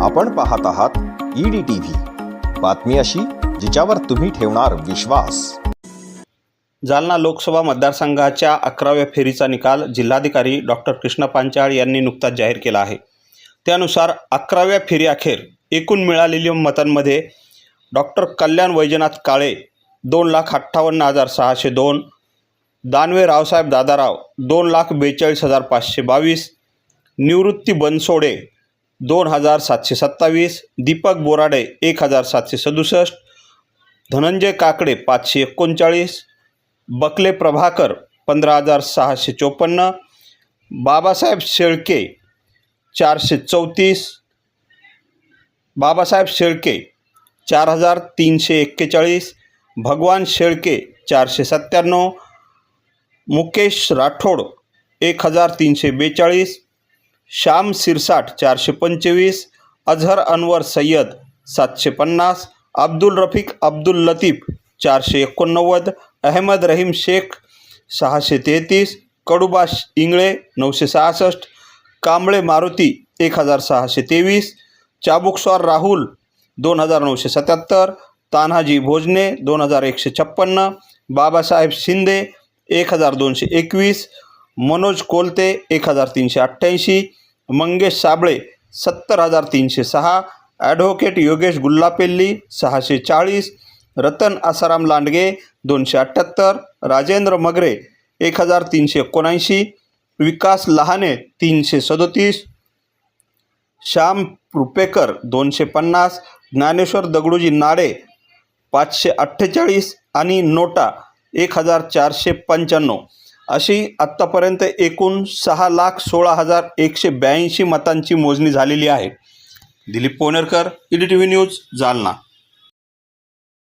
आपण पाहत आहात ईडी टीव्ही. बातमी अशी जिच्यावर तुम्ही ठेवणार विश्वास. जालना लोकसभा मतदारसंघाच्या अकराव्या फेरीचा निकाल जिल्हाधिकारी डॉक्टर कृष्ण पांचाळ यांनी नुकताच जाहीर केला आहे. त्यानुसार अकराव्या फेरी अखेर एकूण मिळालेल्या मतांमध्ये डॉक्टर कल्याण वैजनाथ काळे दोन लाख अठ्ठावन्न हजार सहाशे दोन दानवे रावसाहेब दादाराव दोन लाख बेचाळीस हजार पाचशे बावीस निवृत्ती बनसोडे दोन हजार सातशे सत्तावीस दीपक बोराडे एक हजार सातशे सदुसष्ट धनंजय काकडे पाचशे एकोणचाळीस बकले प्रभाकर पंधरा हजार सहाशे चोपन्न बाबासाहेब शेळके चारशे चौतीस बाबासाहेब शेळके चार हजार तीनशे एक्केचाळीस भगवान शेळके चारशे सत्त्याण्णव मुकेश राठोड एक हजार तीनशे बेचाळीस श्याम सिरसाट चारशे पंचवीस अझहर अनवर सय्यद सातशे पन्नास अब्दुल रफिक अब्दुल लतीफ चारशे एकोणनव्वद अहमद रहीम शेख सहाशे तेहतीस कडुबा इंगळे नऊशे सहासष्ट कांबळे मारुती एक हजार सहाशे तेवीस चाबुकस्वार राहुल दोन हजार नऊशे सत्याहत्तर तान्हाजी भोजने दोन हजार एकशे छप्पन्न बाबासाहेब शिंदे एक हजार दोनशे एकवीस मनोज कोलते एक हजार तीनशे अठ्ठ्याऐंशी मंगेश साबळे सत्तर हजार तीनशे सहा ॲडव्होकेट योगेश गुल्लापेल्ली सहाशे चाळीस रतन आसाराम लांडगे दोनशे अठ्ठ्याहत्तर राजेंद्र मगरे एक हजार तीनशे एकोणऐंशी विकास लहाने तीनशे सदोतीस श्याम रुपेकर दोनशे पन्नास ज्ञानेश्वर दगडूजी नाडे पाचशे अठ्ठेचाळीस आणि नोटा एक हजार चारशे पंच्याण्णव. अशी आत्तापर्यंत एकूण सहा लाख सोळा हजार एकशे ब्याऐंशी मतांची मोजणी झालेली आहे. Dilip Ponerkar E D T V news Jalna.